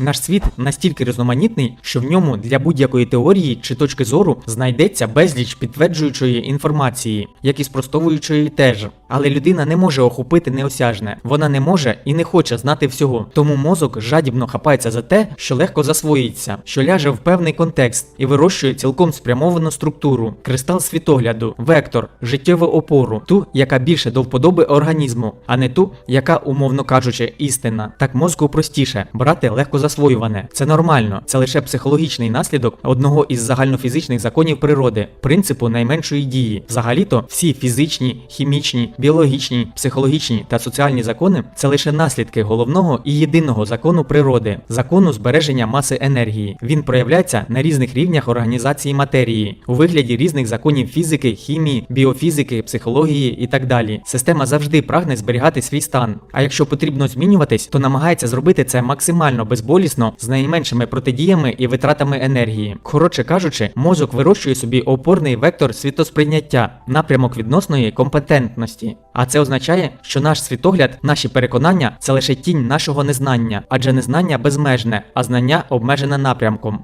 Наш світ настільки різноманітний, що в ньому для будь-якої теорії чи точки зору знайдеться безліч підтверджуючої інформації, як і спростовуючої теж. Але людина не може охопити неосяжне, вона не може і не хоче знати всього. Тому мозок жадібно хапається за те, що легко засвоїться, що ляже в певний контекст і вирощує цілком спрямовану структуру, кристал світогляду, вектор, життєву опору, ту, яка більше до вподоби організму, а не ту, яка, умовно кажучи, істина. Так мозку простіше брати легко засвоюване. Це нормально, це лише психологічний наслідок одного із загальнофізичних законів природи, принципу найменшої дії. Взагалі-то всі фізичні, хімічні, біологічні, психологічні та соціальні закони це лише наслідки головного і єдиного закону природи, закону збереження маси енергії. Він проявляється на різних рівнях організації матерії, у вигляді різних законів фізики, хімії, біофізики, психології і так далі. Система завжди прагне зберігати свій стан. А якщо потрібно змінюватись, то намагається зробити це максимально безболісно з найменшими протидіями і витратами енергії. Коротше кажучи, мозок вирощує собі опорний вектор світосприйняття, напрямок відносної компетентності. А це означає, що наш світогляд, наші переконання це лише тінь нашого незнання, адже незнання безмежне, а знання обмежене напрямком.